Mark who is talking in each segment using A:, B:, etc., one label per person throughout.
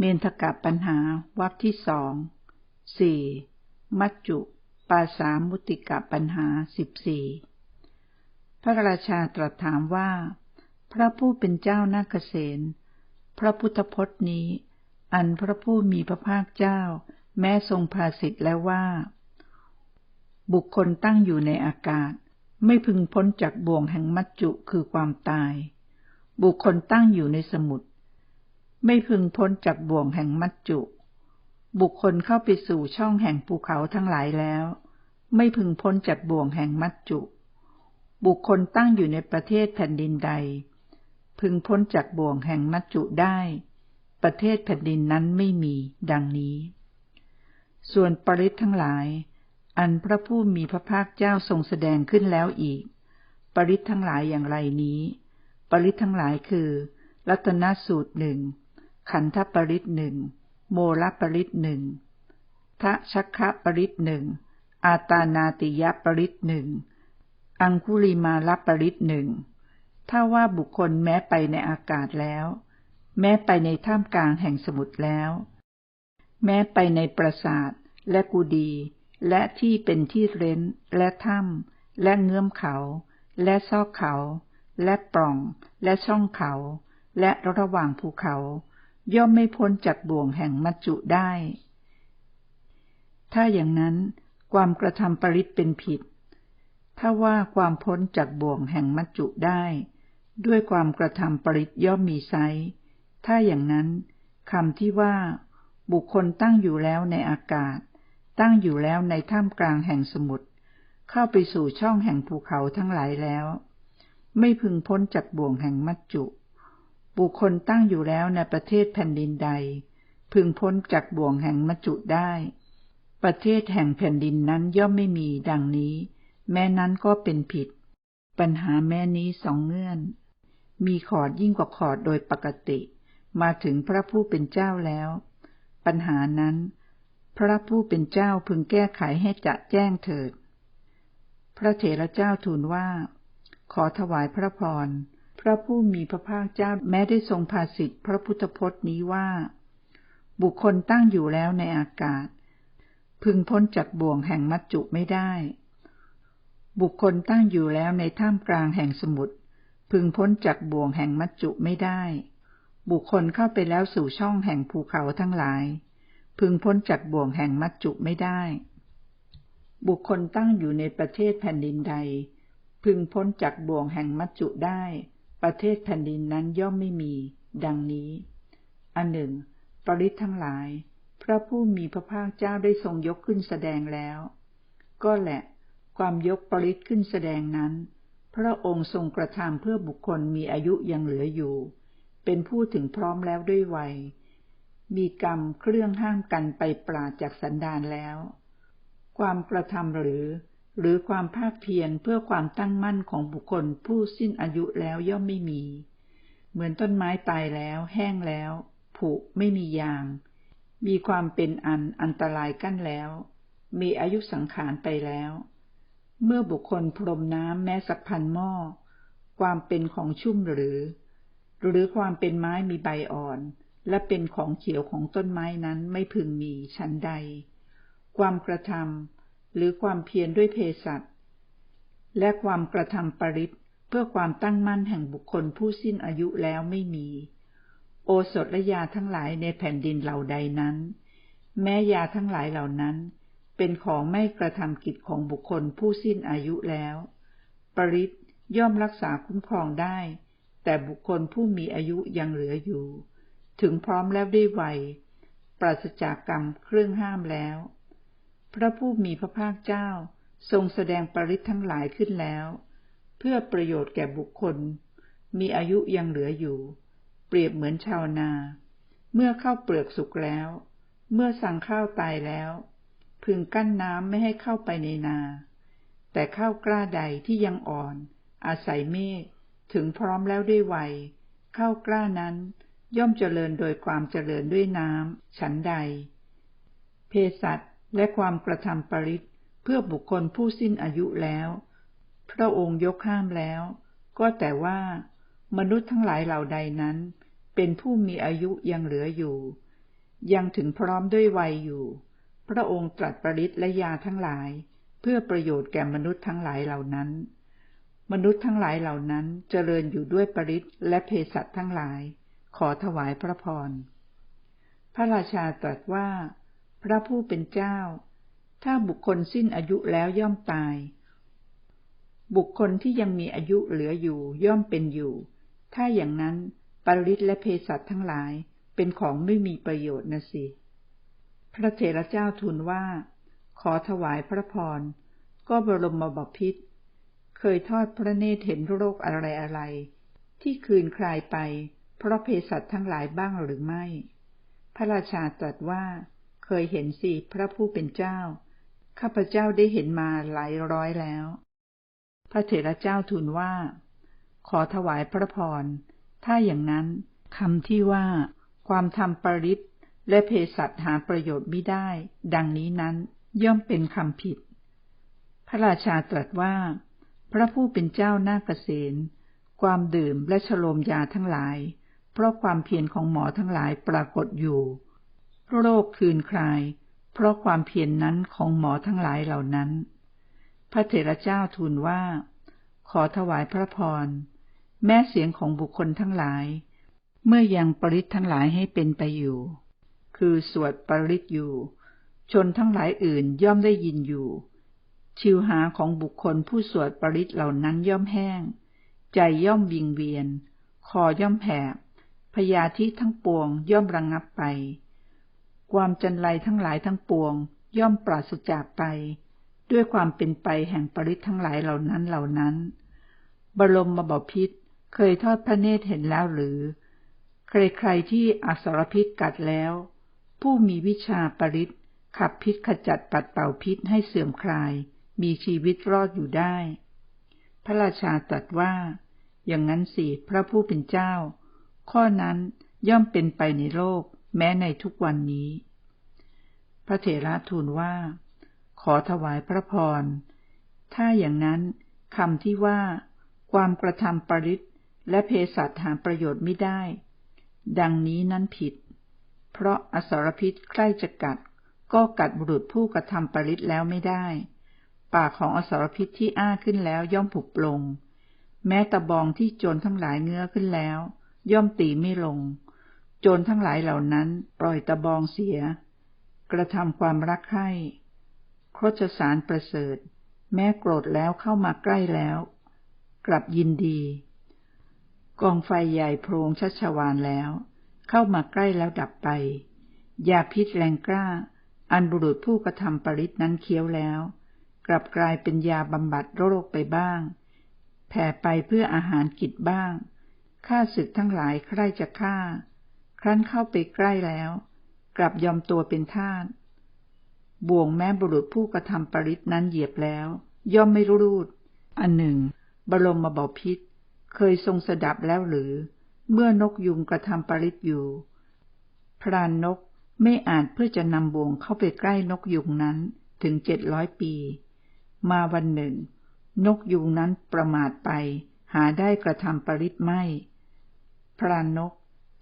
A: เมนทกะปัญหาวักที่สองสี่มัจจุ ปาสามุติกะปัญหาสิบสี่พระราชาตรัสถามว่า พระผู้เป็นเจ้านาคเษณพระพุทธพจน์นี้ อันพระผู้มีพระภาคเจ้า แม้ทรงภาสิทธิ์แล้วว่า บุคคลตั้งอยู่ในอากาศ ไม่พึงพ้นจากบ่วงแห่งมัจจุคือความตาย บุคคลตั้งอยู่ในสมุทร ไม่พึงพ้นจากบ่วงแห่งมัจจุ บุคคลเข้าไปสู่ช่องแห่งภูเขาทั้งหลายแล้ว ไม่พึงพ้นจากบ่วงแห่งมัจจุ บุคคลตั้งอยู่ในประเทศแผ่นดินใด พึงพ้นจากบ่วงแห่งมัจจุได้ ประเทศแผ่นดินนั้นไม่มี ดังนี้ ส่วนปริศทั้งหลาย อันพระผู้มีพระภาคเจ้าทรงแสดงขึ้นแล้วอีก ปริศทั้งหลายอย่างไรนี้ ปริศทั้งหลายคือ รัตนสูตรหนึ่ง ขันธปริศหนึ่งโมลปริศหนึ่งทะชักคะปริศหนึ่งอาตานาติยปริศหนึ่งอังคุลิมาลปริศหนึ่งถ้าว่าบุคคลแม้ไปในอากาศแล้ว แม้ไปในท่ามกลางแห่งสมุทรแล้ว แม้ไปในปราสาทและกูดี และที่เป็นที่เร้น และถ้ำและเงื้อมเขา และซอกเขา และปล่อง และช่องเขา และระหว่างภูเขา ย่อมไม่พ้นจากบ่วงแห่งมัจจุได้ ถ้าอย่างนั้นความกระทำปริตเป็นผิด ถ้าว่าความพ้นจากบ่วงแห่งมัจจุได้ ด้วยความกระทำปริตย่อมมีไซถ้าอย่างนั้นคำที่ว่า บุคคลตั้งอยู่แล้วในอากาศ ตั้งอยู่แล้วในถ้ำกลางแห่งสมุทรเข้าไปสู่ช่องแห่งภูเขาทั้งหลายแล้ว ไม่พึงพ้นจากบ่วงแห่งมัจจุ บุคคลตั้งอยู่แล้วในประเทศแผ่นดินใด พึงพ้นจากบ่วงแห่งมัจจุได้ ประเทศแห่งแผ่นดินนั้นย่อมไม่มีดังนี้ แม้นั้นก็เป็นผิด ปัญหาแม้นี้สองเงื่อน มีขอดยิ่งกว่าขอดโดยปกติ มาถึงพระผู้เป็นเจ้าแล้ว ปัญหานั้น พระผู้เป็นเจ้าพึงแก้ไขให้จะแจ้งเถิด พระเถระเจ้าทูลว่า ขอถวายพระพร พระผู้มีพระภาคเจ้าแม้ได้ทรงภาสิทธิพระพุทธพจน์นี้ว่า บุคคลตั้งอยู่แล้วในอากาศ พึงพ้นจากบ่วงแห่งมัจจุไม่ได้ บุคคลตั้งอยู่แล้วในท่ามกลางแห่งสมุทรพึงพ้นจากบ่วงแห่งมัจจุไม่ได้ บุคคลเข้าไปแล้วสู่ช่องแห่งภูเขาทั้งหลาย พึงพ้นจากบ่วงแห่งมัจจุไม่ได้ บุคคลตั้งอยู่ในประเทศแผ่นดินใด พึงพ้นจากบ่วงแห่งมัจจุได้ ประเทศแผ่นดินนั้นย่อมไม่มี ดังนี้ อันหนึ่ง ปริศทั้งหลาย พระผู้มีพระภาคเจ้าได้ทรงยกขึ้นแสดงแล้ว ก็แหละ ความยกปริศขึ้นแสดงนั้น พระองค์ทรงกระทำเพื่อบุคคลมีอายุยังเหลืออยู่ เป็นผู้ถึงพร้อมแล้วด้วยวัย มีกรรมเครื่องห้ามกันไปปราจากสันดานแล้ว ความกระทำหรือ หรือความภาคเพียรเพื่อความตั้งมั่นของบุคคลผู้สิ้นอายุแล้วย่อมไม่มี เหมือนต้นไม้ตายแล้ว แห้งแล้ว ผุไม่มียาง มีความเป็นอันอันตรายกั้นแล้ว มีอายุสังขารไปแล้ว เมื่อบุคคลพรมน้ำแม้สักพันหม้อ ความเป็นของชุ่มหรือ หรือความเป็นไม้มีใบอ่อน และเป็นของเขียวของต้นไม้นั้นไม่พึงมีชั้นใด ความกระทำ หรือความเพียรด้วยเพศัตและความกระทำปริตเพื่อความตั้งมั่นแห่งบุคคลผู้สิ้นอายุแล้วไม่มี โอสถและยาทั้งหลายในแผ่นดินเหล่าใดนั้น แม้ยาทั้งหลายเหล่านั้น เป็นของไม่กระทำกิจของบุคคลผู้สิ้นอายุแล้ว ปริตย่อมรักษาคุ้มครองได้ แต่บุคคลผู้มีอายุยังเหลืออยู่ ถึงพร้อมแล้วได้ไวปราศจากกรรมเครื่องห้ามแล้ว พระผู้มีพระภาคเจ้าทรงแสดงปริศทั้งหลายขึ้นแล้ว เพื่อประโยชน์แก่บุคคล มีอายุยังเหลืออยู่ เปรียบเหมือนชาวนา เมื่อข้าวเปลือกสุกแล้ว เมื่อสั่งข้าวตายแล้ว พึงกั้นน้ำไม่ให้เข้าไปในนา แต่ข้าวกล้าใดที่ยังอ่อน อาศัยเมฆถึงพร้อมแล้วด้วยวัยข้าวกล้านั้นย่อมเจริญโดยความเจริญด้วยน้ำฉันใด เพสัต และความกระทำปริศเพื่อบุคคลผู้สิ้นอายุแล้ว พระองค์ยกห้ามแล้ว ก็แต่ว่ามนุษย์ทั้งหลายเหล่าใดนั้น เป็นผู้มีอายุยังเหลืออยู่ ยังถึงพร้อมด้วยวัยอยู่ พระองค์ตรัสปริตและยาทั้งหลาย เพื่อประโยชน์แก่มนุษย์ทั้งหลายเหล่านั้นมนุษย์ทั้งหลายเหล่านั้นเจริญอยู่ด้วยปริตและเภสัชทั้งหลาย ขอถวายพระพร พระราชาตรัสว่า พระผู้เป็นเจ้า ถ้าบุคคลสิ้นอายุแล้วย่อมตาย บุคคลที่ยังมีอายุเหลืออยู่ย่อมเป็นอยู่ ถ้าอย่างนั้นปริตและเภสัชทั้งหลายเป็นของไม่มีประโยชน์นะสิ พระเถระเจ้าทูลว่า ขอถวายพระพร ก็บรมบพิษเคยทอดพระเนตรเห็นโรคอะไรอะไร ที่คืนคลายไป เพราะเภสัชทั้งหลายบ้างหรือไม่ พระราชาตรัสว่า เคยเห็นสิพระผู้เป็นเจ้า ข้าพเจ้าได้เห็นมาหลายร้อยแล้ว พระเถระเจ้าทูลว่า ขอถวายพระพร ถ้าอย่างนั้นคำที่ว่า ความทำปริศและเภสัชหาประโยชน์ไม่ได้ ดังนี้นั้นย่อมเป็นคำผิด พระราชาตรัสว่า พระผู้เป็นเจ้าหน้าเกษณความดื่มและฉโลมยาทั้งหลาย เพราะความเพียรของหมอทั้งหลายปรากฏอยู่ โรคคืนคลาย เพราะความเพียรนนั้นของหมอทั้งหลายเหล่านั้น พระเถระเจ้าทูลว่า ขอถวายพระพร แม้เสียงของบุคคลทั้งหลาย เมื่อยังปริศทั้งหลายให้เป็นไปอยู่ คือสวดปริศอยู่ ชนทั้งหลายอื่นย่อมได้ยินอยู่ ชิวหาของบุคคลผู้สวดปริศเหล่านั้นย่อมแห้ง ใจย่อมวิงเวียน คอย่อมแผกพยาธิทั้งปวงย่อมระงงับไป ความจันไรทั้งหลายทั้งปวง ย่อมปราศจากไป ด้วยความเป็นไปแห่งปริศทั้งหลายเหล่านั้นเหล่านั้น บรมมาบพิษเคยทอดพระเนตรเห็นแล้วหรือ ใครๆที่อสรพิษกัดแล้ว ผู้มีวิชาปริศขับพิษขจัดปัดเป่าพิษให้เสื่อมคลาย มีชีวิตรอดอยู่ได้ พระราชาตรัสว่า อย่างนั้นสิพระผู้เป็นเจ้า ข้อนั้นย่อมเป็นไปในโลก แม้ในทุกวันนี้ พระเถระทูลว่า ขอถวายพระพร ถ้าอย่างนั้นคำที่ว่า ความกระทำปริศและเพศสัตหาประโยชน์ไม่ได้ ดังนี้นั้นผิด เพราะอสรพิษใกล้จะกัด ก็กัดบุรุษผู้กระทำปริศแล้วไม่ได้ ปากของอสรพิษที่อ้าขึ้นแล้วย่อมผุบลง แม้ตะบองที่โจรทั้งหลายเงื้อขึ้นแล้ว ย่อมตีไม่ลง โจรทั้งหลายเหล่านั้นปล่อยตะบองเสีย กระทำความรักใคร่โคจสารประเสริฐ แม้โกรธแล้วเข้ามาใกล้แล้ว กลับยินดี กองไฟใหญ่โพรงชัชวานแล้ว เข้ามาใกล้แล้วดับไปยาพิษแรงกล้า อันบุรุษผู้กระทำปริศนั้นเคี้ยวแล้ว กลับกลายเป็นยาบำบัดโรคไปบ้าง แผ่ไปเพื่ออาหารกิจบ้างฆ่าศึกทั้งหลายใคร่จะฆ่า ครั้นเข้าไปใกล้แล้ว กลับยอมตัวเป็นทาสบ่วงแม้บุรุษผู้กระทำปริศนั้นเหยียบแล้ว ย่อมไม่รูด อันหนึ่ง บรมมาบอพิษ เคยทรงสดับแล้วหรือ เมื่อนกยุงกระทำปริศอยู่ พรานนกไม่อาจเพื่อจะนำบ่วงเข้าไปใกล้นกยุงนั้นถึงเจ็ดร้อยปี มาวันหนึ่ง นกยุงนั้นประมาทไป หาได้กระทำปริศไม่ พรานนก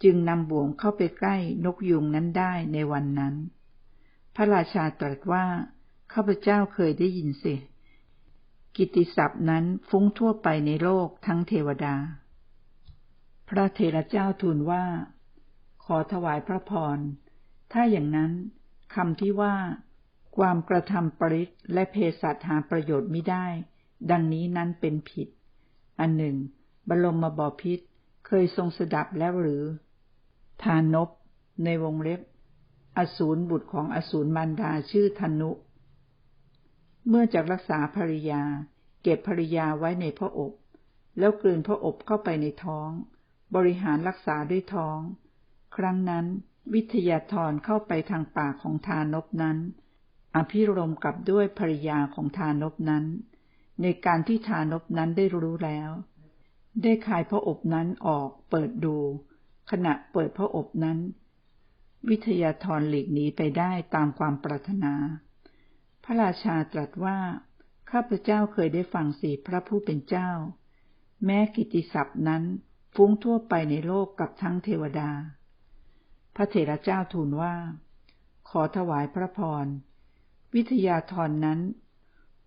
A: จึงนำบ่วงเข้าไปใกล้นกยุงนั้นได้ในวันนั้น พระราชาตรัสว่าข้าพเจ้าเคยได้ยินเสียกิติศัพท์นั้นฟุ้งทั่วไปในโลกทั้งเทวดา พระเทระเจ้าทูลว่า ขอถวายพระพร ถ้าอย่างนั้นคำที่ว่า ความกระทำปริศและเพศัตหาประโยชน์ไม่ได้ ดังนี้นั้นเป็นผิด อันหนึ่ง บรมมาบอพิษเคยทรงสดับแล้วหรือ ทานบในวงเล็บ อสูรบุตรของอสูรมารดาชื่อธนุ เมื่อจากรักษาภริยา เก็บภริยาไว้ในพระอบ แล้วกลืนพระอบเข้าไปในท้อง บริหารรักษาด้วยท้อง ครั้งนั้นวิทยาธรเข้าไปทางปากของทานบนั้น อภิรมกับด้วยภริยาของทานบนั้น ในการที่ทานบนั้นได้รู้แล้ว ได้คายพระอบนั้นออกเปิดดู ขณะเปิดพระอบนั้น วิทยาธรหลีกหนีไปได้ตามความปรารถนา พระราชาตรัสว่า ข้าพเจ้าเคยได้ฟังสีพระผู้เป็นเจ้า แม้กิติศัพท์นั้นฟุ้งทั่วไปในโลกกับทั้งเทวดา พระเถระเจ้าทูลว่า ขอถวายพระพร วิทยาธรนั้น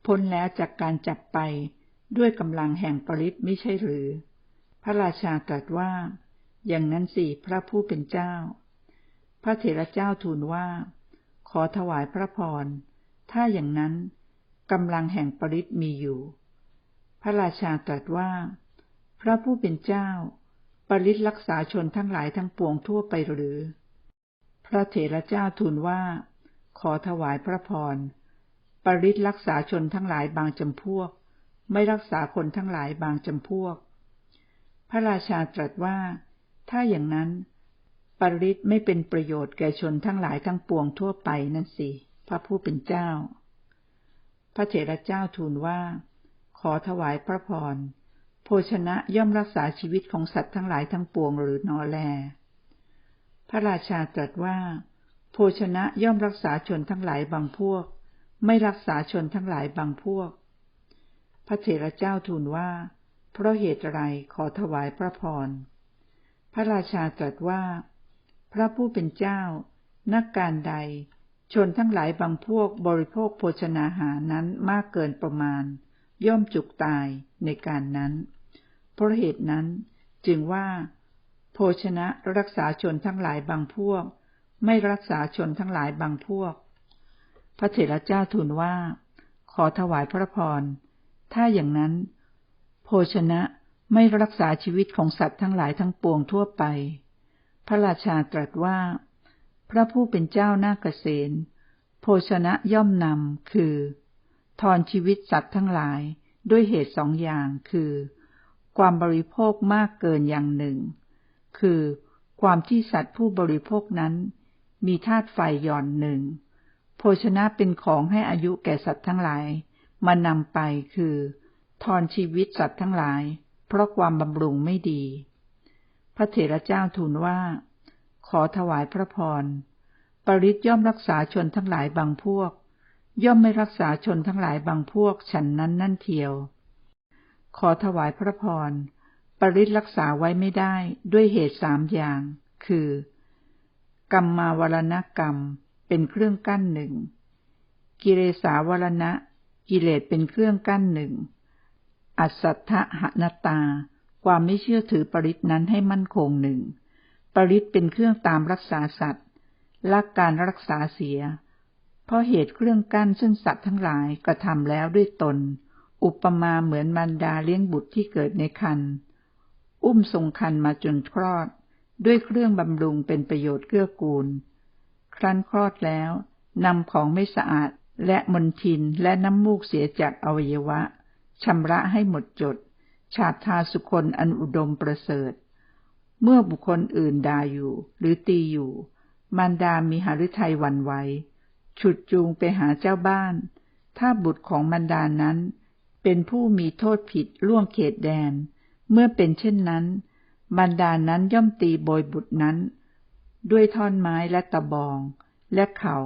A: พ้นแล้วจากการจับไปด้วยกำลังแห่งปริศไม่ใช่หรือ พระราชาตรัสว่า อย่างนั้นสิพระผู้เป็นเจ้า พระเถระเจ้าทูลว่า ขอถวายพระพร ถ้าอย่างนั้นกำลังแห่งปริศมีอยู่ พระราชาตรัสว่า พระผู้เป็นเจ้า ปริศรักษาชนทั้งหลายทั้งปวงทั่วไปหรือ พระเถระเจ้าทูลว่า ขอถวายพระพร ปริศรักษาชนทั้งหลายบางจำพวก ไม่รักษาคนทั้งหลายบางจำพวก พระราชาตรัสว่า ถ้าอย่างนั้น ปริศไม่เป็นประโยชน์แก่ชนทั้งหลายทั้งปวงทั่วไปนั่นสิ พระผู้เป็นเจ้า พระเถระเจ้าทูลว่า ขอถวายพระพร โภชนะย่อมรักษาชีวิตของสัตว์ทั้งหลายทั้งปวงหรือนอแล พระราชาตรัสว่า โภชนะย่อมรักษาชนทั้งหลายบางพวก ไม่รักษาชนทั้งหลายบางพวก พระเถระเจ้าทูลว่า เพราะเหตุไรขอถวายพระพร พระราชาตรัสว่า พระผู้เป็นเจ้า นักการใด ชนทั้งหลายบางพวกบริโภคโภชนาหารนั้นมากเกินประมาณ ย่อมจุกตายในการนั้น เพราะเหตุนั้นจึงว่า โภชนะรักษาชนทั้งหลายบางพวก ไม่รักษาชนทั้งหลายบางพวก พระเถระเจ้าทูลว่า ขอถวายพระพร ถ้าอย่างนั้น โภชนะ ไม่รักษาชีวิตของสัตว์ทั้งหลายทั้งปวงทั่วไป พระราชาตรัสว่า พระผู้เป็นเจ้าหน้าเกษณโภชนะย่อมนำคือ ทอนชีวิตสัตว์ทั้งหลายด้วยเหตุสองอย่างคือ ความบริโภคมากเกินอย่างหนึ่ง คือ ความที่สัตว์ผู้บริโภคนั้น มีธาตุไฟหย่อนหนึ่งโภชนะเป็นของให้อายุแก่สัตว์ทั้งหลายมานำไปคือ ทอนชีวิตสัตว์ทั้งหลาย เพราะความบำรุงไม่ดี พระเถระเจ้าทูลว่า ขอถวายพระพร ปริศย่อมรักษาชนทั้งหลายบางพวก ย่อมไม่รักษาชนทั้งหลายบางพวก ฉันนั้นนั่นเทียว ขอถวายพระพร ปริศรักษาไว้ไม่ได้ด้วยเหตุสามอย่าง คือ กรรมาวรณกรรมเป็นเครื่องกั้นหนึ่ง กิเลสาวรณะ กิเลสเป็นเครื่องกั้นหนึ่ง อัสัทธหนตา ความไม่เชื่อถือปริศนั้นให้มั่นคงหนึ่ง ปริศเป็นเครื่องตามรักษาสัตว์ลักการรักษาเสีย เพราะเหตุเครื่องกั้นซึ่งสัตว์ทั้งหลายกระทำแล้วด้วยตน อุปมาเหมือนมารดาเลี้ยงบุตรที่เกิดในคัน อุ้มทรงคันมาจนคลอด ด้วยเครื่องบำรุงเป็นประโยชน์เกื้อกูล ครั้นคลอดแล้วนำของไม่สะอาดและมลทินและน้ำมูกเสียจากอวัยวะ ชำระให้หมดจด ฉาบทาสุคนอันอุดมประเสริฐ เมื่อบุคคลอื่นด่าอยู่ หรือตีอยู่ มารดามีหฤทัยวันไวฉุดจูงไปหาเจ้าบ้าน ถ้าบุตรของมารดานั้น เป็นผู้มีโทษผิดล่วงเขตแดน เมื่อเป็นเช่นนั้น มารดานั้นย่อมตีโบยบุตรนั้น ด้วยท่อนไม้และตะบอง และเขา่า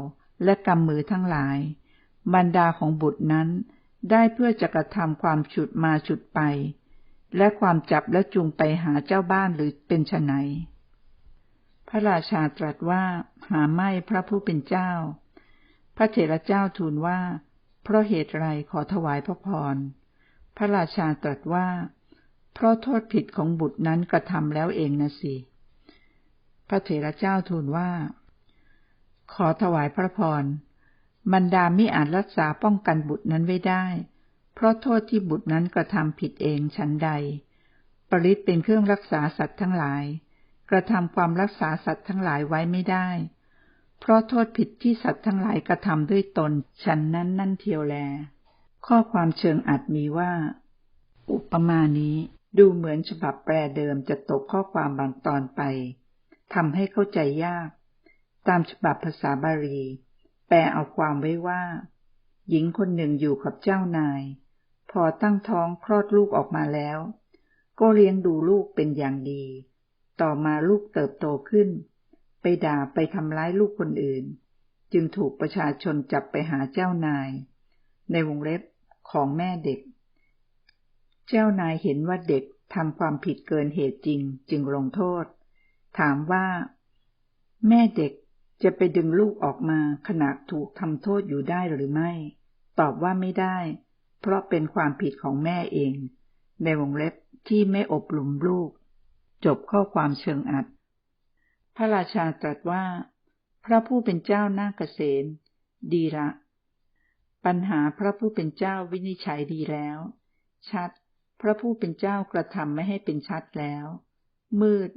A: และกำมือทั้งหลาย มารดาของบุตรนั้น ได้เพื่อจะกระทำความฉุดมาฉุดไป และความจับและจูงไปหาเจ้าบ้านหรือเป็นไฉนพระราชาตรัสว่าหาไม่พระผู้เป็นเจ้า พระเถระเจ้าทูลว่า เพราะเหตุไรขอถวายพระพร พระราชาตรัสว่า เพราะโทษผิดของบุตรนั้นกระทำแล้วเองนะสิ พระเถระเจ้าทูลว่า ขอถวายพระพร บรรดาไมิอาจรักษาป้องกันบุตรนั้นไว้ได้ เพราะโทษที่บุตรนั้นกระทำผิดเองชั้นใด ปริศเป็นเครื่องรักษาสัตว์ทั้งหลาย กระทำความรักษาสัตว์ทั้งหลายไว้ไม่ได้ เพราะโทษผิดที่สัตว์ทั้งหลายกระทำด้วยตนฉันนั้นนั่นเทียวแล ข้อความเชิงอาจมีว่า อุปมานี้ดูเหมือนฉบับแปลเดิมจะตกข้อความบางตอนไปทำให้เข้าใจยาก ตามฉบับภาษาบาลี แปลเอาความไว้ว่า หญิงคนหนึ่งอยู่กับเจ้านาย พอตั้งท้องคลอดลูกออกมาแล้ว ก็เลี้ยงดูลูกเป็นอย่างดี ต่อมาลูกเติบโตขึ้น ไปด่าไปทำร้ายลูกคนอื่น จึงถูกประชาชนจับไปหาเจ้านาย ในวงเล็บของแม่เด็ก เจ้านายเห็นว่าเด็กทำความผิดเกินเหตุจริงจึงลงโทษ ถามว่า แม่เด็ก จะไปดึงลูกออกมาขณะถูกทำโทษอยู่ได้หรือไม่ ตอบว่าไม่ได้ เพราะเป็นความผิดของแม่เอง ในวงเล็บที่ไม่อบรมลูก จบข้อความเชิงอัด พระราชาตรัสว่า พระผู้เป็นเจ้านาเกษมดีละ ปัญหาพระผู้เป็นเจ้าวินิจฉัยดีแล้ว ชัด พระผู้เป็นเจ้ากระทำไม่ให้เป็นชัดแล้ว มืด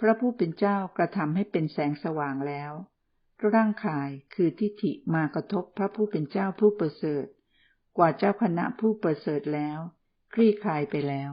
A: พระผู้เป็นเจ้ากระทำให้เป็นแสงสว่างแล้ว ร่างกายคือทิฏฐิมากระทบพระผู้เป็นเจ้าผู้ประเสริฐ กว่าเจ้าคณะผู้ประเสริฐแล้ว คลี่คลายไปแล้ว